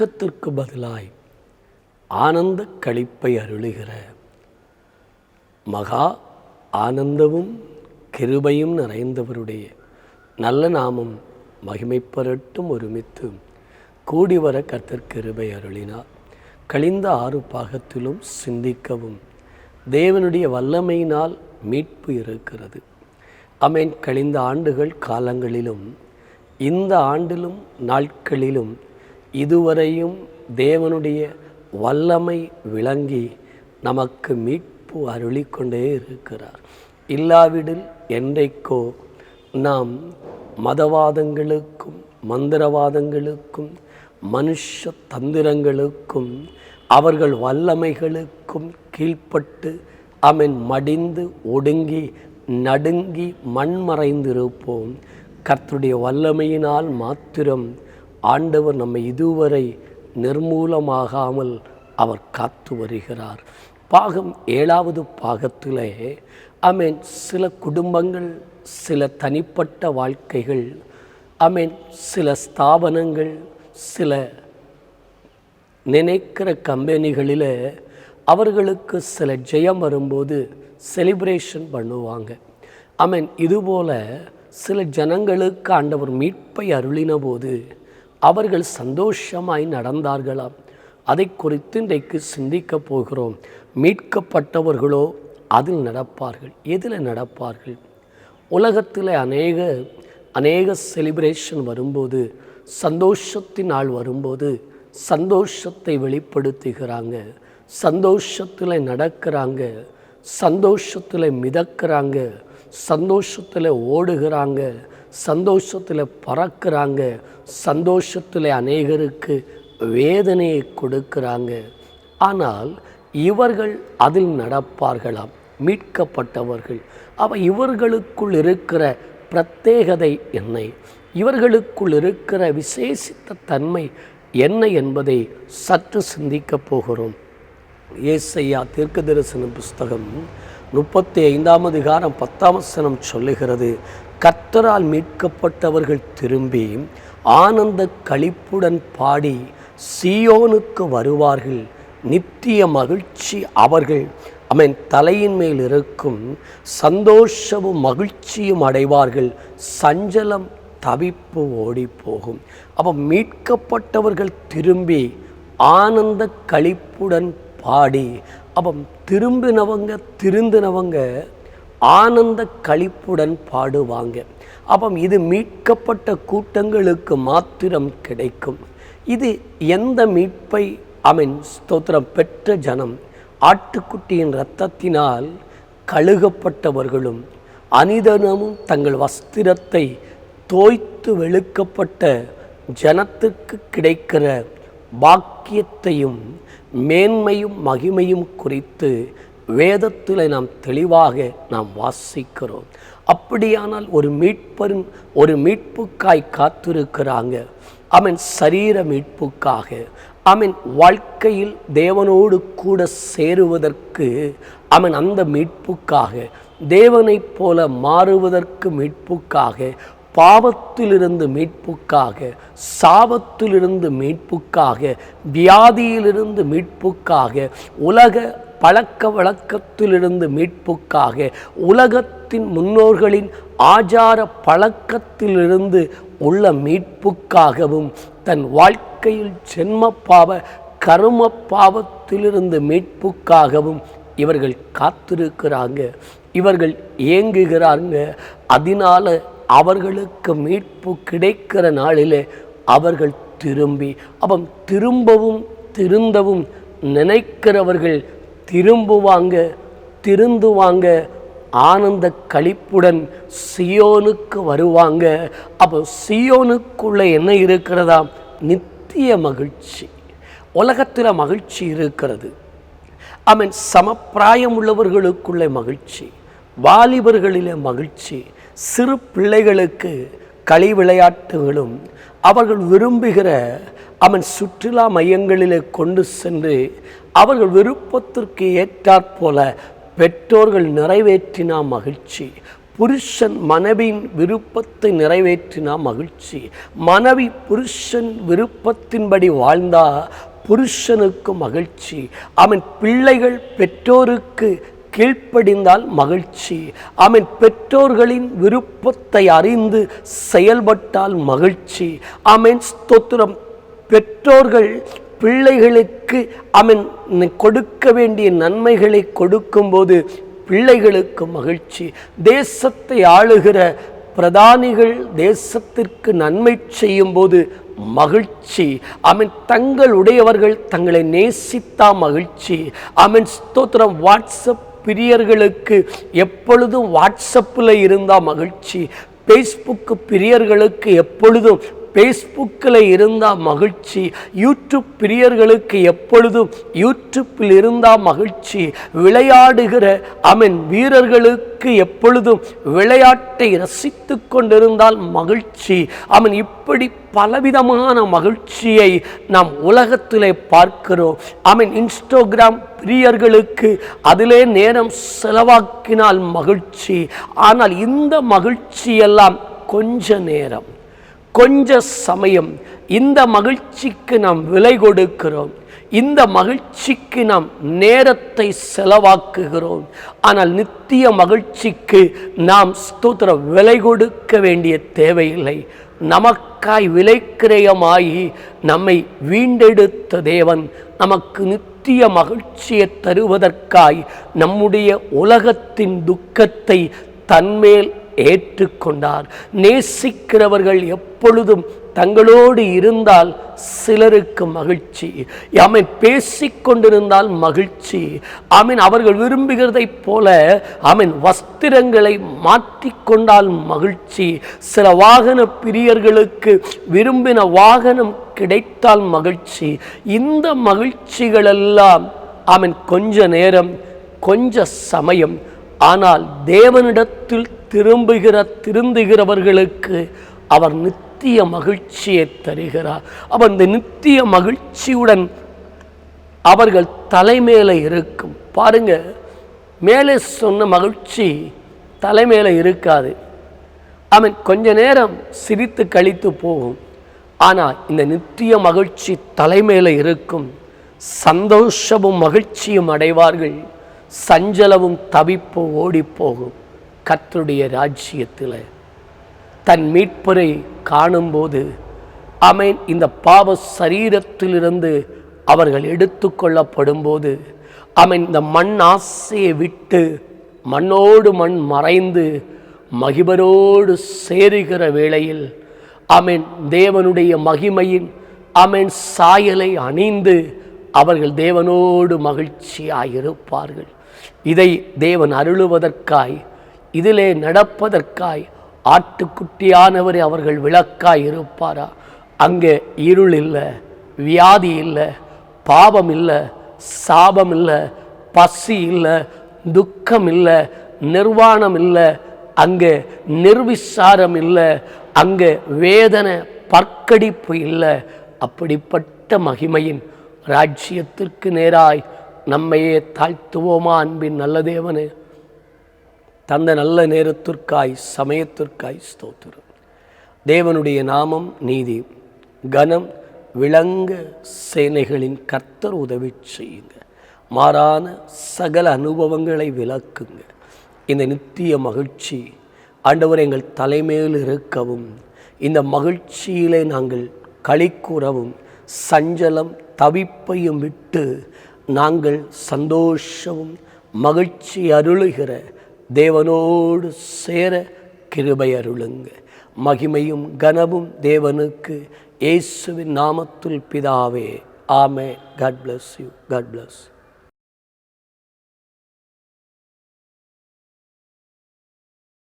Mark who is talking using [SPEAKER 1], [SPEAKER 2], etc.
[SPEAKER 1] துக்கத்திற்கு பதிலாய் ஆனந்த களிப்பை அருளுகிற மகா ஆனந்தமும் கிருபையும் நிறைந்தவருடைய நல்ல நாமம் மகிமைப்பரட்டும் ஒருமித்து கூடி வர கர்த்தர் கிருபை அருளினார். கழிந்த ஆறு பாகத்திலும் சிந்திக்கவும். தேவனுடைய வல்லமையினால் மீட்பு இருக்கிறது. அமேன். கழிந்த ஆண்டுகள் காலங்களிலும் இந்த ஆண்டிலும் நாட்களிலும் இதுவரையும் தேவனுடைய வல்லமை விளங்கி நமக்கு மீட்பு அருளிக்கொண்டே இருக்கிறார். இல்லாவிடில் என்றைக்கோ நாம் மதவாதங்களுக்கும் மந்திரவாதங்களுக்கும் மனுஷ தந்திரங்களுக்கும் அவர்கள் வல்லமைகளுக்கும் கீழ்ப்பட்டு அவன் மடிந்து ஒடுங்கி நடுங்கி மண்மறைந்திருப்போம். கர்த்துடைய வல்லமையினால் மாத்திரம் ஆண்டவர் நம்மை இதுவரை நிர்மூலமாகாமல் அவர் காத்து வருகிறார். பாகம் ஏழாவது பாகத்திலே அமேன் சில குடும்பங்கள் சில தனிப்பட்ட வாழ்க்கைகள் அமேன் சில ஸ்தாபனங்கள் சில நினைக்கிற கம்பெனிகளில் அவர்களுக்கு சில ஜெயம் வரும்போது செலிப்ரேஷன் பண்ணுவாங்க. அமேன் இதுபோல் சில ஜனங்களுக்கு ஆண்டவர் மீட்பை அருளின போது அவர்கள் சந்தோஷமாய் நடந்தார்களாம். அதை குறித்து இன்றைக்கு சிந்திக்கப் போகிறோம். மீட்கப்பட்டவர்களோ அதில் நடப்பார்கள் எதில் நடப்பார்கள்? உலகத்தில் அநேக அநேக செலிப்ரேஷன் வரும்போது சந்தோஷத்தின் நாள் வரும்போது சந்தோஷத்தை வெளிப்படுத்துகிறாங்க சந்தோஷத்தில் நடக்கிறாங்க. சந்தோஷத்தில் மிதக்கிறாங்க சந்தோஷத்தில் ஓடுகிறாங்க சந்தோஷத்தில் பறக்கிறாங்க சந்தோஷத்தில் அநேகருக்கு வேதனையை கொடுக்கிறாங்க. ஆனால் இவர்கள் அதில் நடப்பார்களாம் மீட்கப்பட்டவர்கள். அவ இவர்களுக்குள் இருக்கிற பிரத்யேகதை என்ன? இவர்களுக்குள் இருக்கிற விசேஷித்த தன்மை என்ன என்பதை சற்று சிந்திக்கப் போகிறோம். ஏசையா தீர்க்க தரிசன புஸ்தகம் முப்பத்தி ஐந்தாம் அதிகாரம் பத்தாம் வசனம் சொல்லுகிறது கர்த்தரால் மீட்கப்பட்டவர்கள் திரும்பி ஆனந்த களிப்புடன் பாடி சியோனுக்கு வருவார்கள். நித்திய மகிழ்ச்சி அவர்கள். அவன் தலையின் மேல் இருக்கும் சந்தோஷமும் மகிழ்ச்சியும் அடைவார்கள். சஞ்சலம் தவிப்பு ஓடி போகும் அப்போ மீட்கப்பட்டவர்கள் திரும்பி ஆனந்த களிப்புடன் பாடி. அப்போ திரும்பினவங்க திருந்தினவங்க ஆனந்த கழிப்புடன் பாடுவாங்க. அப்போ இது மீட்கப்பட்ட கூட்டங்களுக்கு மாத்திரம் கிடைக்கும். இது எந்த மீட்பை? அமீன். ஸ்தோத்திரம். பெற்ற ஜனம் ஆட்டுக்குட்டியின் இரத்தத்தினால் கழுகப்பட்டவர்களும் அனிதனமும் தங்கள் வஸ்திரத்தை தோய்த்து வெளுக்கப்பட்ட ஜனத்துக்கு கிடைக்கிற பாக்கியத்தையும் மேன்மையும் மகிமையும் குறித்து வேதத்தில் நாம் தெளிவாக நாம் வாசிக்கிறோம். அப்படியானால் ஒரு மீட்பரின் ஒரு மீட்புக்காய் காத்திருக்கிறாங்க. அவன் சரீர மீட்புக்காக அவன் வாழ்க்கையில் தேவனோடு கூட சேருவதற்கு அவன் அந்த மீட்புக்காக தேவனைப் போல மாறுவதற்கு மீட்புக்காக பாவத்திலிருந்து மீட்புக்காக சாபத்திலிருந்து மீட்புக்காக வியாதியிலிருந்து மீட்புக்காக உலக பழக்க வழக்கத்திலிருந்து மீட்புக்காக உலகத்தின் முன்னோர்களின் ஆச்சார பழக்கத்திலிருந்து உள்ள மீட்புக்காகவும் தன் வாழ்க்கையில் ஜென்ம பாவ கரும பாவத்திலிருந்து மீட்புக்காகவும் இவர்கள் காத்திருக்கிறாங்க. இவர்கள் ஏங்குகிறாங்க. அதனால அவர்களுக்கு மீட்பு கிடைக்கிற நாளிலே அவர்கள் திரும்பி அவன் திரும்பவும் திருந்தவும் நினைக்கிறவர்கள் திரும்புவாங்க திருந்துவாங்க ஆனந்த களிப்புடன் சியோனுக்கு வருவாங்க. அப்போ சியோனுக்குள்ளே என்ன இருக்கிறதா? நித்திய மகிழ்ச்சி. உலகத்தில் மகிழ்ச்சி இருக்கிறது. ஐ மீன் சமப்பிராயம் உள்ளவர்களுக்குள்ளே மகிழ்ச்சி. வாலிபர்களிலே மகிழ்ச்சி. சிறு பிள்ளைகளுக்கு களி விளையாட்டுகளும் அவர்கள் விரும்புகிற அவன் சுற்றுலா மையங்களிலே கொண்டு சென்று அவர்கள் விருப்பத்திற்கு ஏற்றாற்போல பெற்றோர்கள் நிறைவேற்றினா மகிழ்ச்சி புருஷன் மனைவியின் விருப்பத்தை நிறைவேற்றினா மகிழ்ச்சி மனைவி புருஷன் விருப்பத்தின்படி வாழ்ந்தா புருஷனுக்கு மகிழ்ச்சி அவன் பிள்ளைகள் பெற்றோருக்கு கீழ்ப்படிந்தால் மகிழ்ச்சி. அவன் பெற்றோர்களின் விருப்பத்தை அறிந்து செயல்பட்டால் மகிழ்ச்சி. அவன் ஸ்தோத்திரம். பெற்றோர்கள் பிள்ளைகளுக்கு அவன் கொடுக்க வேண்டிய நன்மைகளை கொடுக்கும்போது பிள்ளைகளுக்கு மகிழ்ச்சி. தேசத்தை ஆளுகிற பிரதானிகள் தேசத்திற்கு நன்மை செய்யும்போது மகிழ்ச்சி. அவன் தங்களுடையவர்கள் தங்களை நேசித்தா மகிழ்ச்சி. அவன் ஸ்தோத்திரம். வாட்ஸ்அப் பிரியர்களுக்கு எப்பொழுதும் வாட்ஸ்அப்பில் இருந்தால் மகிழ்ச்சி. ஃபேஸ்புக்கு பிரியர்களுக்கு எப்பொழுதும் ஃபேஸ்புக்கில் இருந்தால் மகிழ்ச்சி யூடியூப் பிரியர்களுக்கு எப்பொழுதும் யூடியூப்பில் இருந்தால் மகிழ்ச்சி விளையாடுகிற அமீன் வீரர்களுக்கு எப்பொழுதும் விளையாட்டை ரசித்து கொண்டிருந்தால் மகிழ்ச்சி. அவன் இப்படி பலவிதமான மகிழ்ச்சியை நாம் உலகத்திலே பார்க்கிறோம். அவன் இன்ஸ்டோகிராம் பிரியர்களுக்கு அதிலே நேரம் செலவாக்கினால் மகிழ்ச்சி. ஆனால் இந்த மகிழ்ச்சியெல்லாம் கொஞ்ச நேரம். கொஞ்ச சமயம் இந்த மகிழ்ச்சிக்கு நாம் விலை கொடுக்கிறோம். இந்த மகிழ்ச்சிக்கு நாம் நேரத்தை செலவாக்குகிறோம். ஆனால் நித்திய மகிழ்ச்சிக்கு நாம் ஸ்தோத்திர விலை கொடுக்க வேண்டிய தேவையில்லை. நமக்காய் விலைக்கிரயமாகி நம்மை வீண்டெடுத்த தேவன் நமக்கு நித்திய மகிழ்ச்சியை தருவதற்காய் நம்முடைய உலகத்தின் துக்கத்தை தன்மேல் ஏற்றுக்கொண்டார். நேசிக்கிறவர்கள் எப்பொழுதும் தங்களோடு இருந்தால் சிலருக்கு மகிழ்ச்சி. அவன் பேசிக்கொண்டிருந்தால் மகிழ்ச்சி. அவன் அவர்கள் விரும்புகிறதைப் போல அவன் வஸ்திரங்களை மாற்றிக்கொண்டால் மகிழ்ச்சி. சில வாகன பிரியர்களுக்கு விரும்பின வாகனம் கிடைத்தால் மகிழ்ச்சி. இந்த மகிழ்ச்சிகளெல்லாம் அவன் கொஞ்ச நேரம் கொஞ்ச சமயம் ஆனால் தேவனிடத்தில் திரும்புகிற திருந்துகிறவர்களுக்கு அவர் நித்திய மகிழ்ச்சியை தருகிறார். அவர் இந்த நித்திய மகிழ்ச்சியுடன் அவர்கள் தலைமையில இருக்கும். பாருங்க மேலே சொன்ன மகிழ்ச்சி தலைமையில இருக்காது. அவன் கொஞ்ச நேரம் சிரித்து கழித்து போகும். ஆனால் இந்த நித்திய மகிழ்ச்சி தலைமையில இருக்கும். சந்தோஷமும் மகிழ்ச்சியும் அடைவார்கள். சஞ்சலமும் தவிப்பு ஓடிப்போகும் கத்தருடைய ராஜ்யத்தில். தன் மீட்பரை காணும்போது அமேன் இந்த பாவ சரீரத்திலிருந்து அவர்கள் எடுத்து கொள்ளப்படும்போது அவன் இந்த மண் ஆசையை விட்டு மண்ணோடு மண் மறைந்து மகிபரோடு சேருகிற வேளையில் அமேன் தேவனுடைய மகிமையின் அமேன் சாயலை அணிந்து அவர்கள் தேவனோடு மகிழ்ச்சியாயிருப்பார்கள். இதை தேவன் அருளுவதற்காய் இதிலே நடப்பதற்காய் ஆட்டுக்குட்டியானவரை அவர்கள் விளக்காய் இருப்பாரா? அங்கே இருள் இல்லை வியாதி இல்லை பாவம் இல்லை சாபம் இல்லை பசி இல்லை துக்கம் இல்லை நிர்வாணம் இல்லை அங்கே நிர்விசாரம் இல்லை அங்கே வேதனை பற்கடிப்பு இல்லை. அப்படிப்பட்ட மகிமையின் ராஜ்யத்திற்கு நேராய் நம்மையே தாழ்த்துவோமா அன்பின் நல்ல தேவனே? தந்த நல்ல நேரத்திற்காய் சமயத்திற்காய் ஸ்தோத்திரம். தேவனுடைய நாமம் நீதி கனம் விளங்க சேனைகளின் கர்த்தர் உதவி செய்யுங்க. மாறான சகல அனுபவங்களை விளக்குங்க. இந்த நித்திய மகிழ்ச்சி ஆண்டவர் எங்கள் தலைமையில் இருக்கவும் இந்த மகிழ்ச்சியிலே நாங்கள் களி கூறவும் சஞ்சலம் தவிப்பையும் விட்டு நாங்கள் சந்தோஷமும் மகிழ்ச்சி அருளுகிற தேவனோடு சேர கிருபை அருளுங்க. மகிமையும் கனமும் தேவனுக்கு இயேசுவின் நாமத்தில் பிதாவே. ஆமே God bless you God bless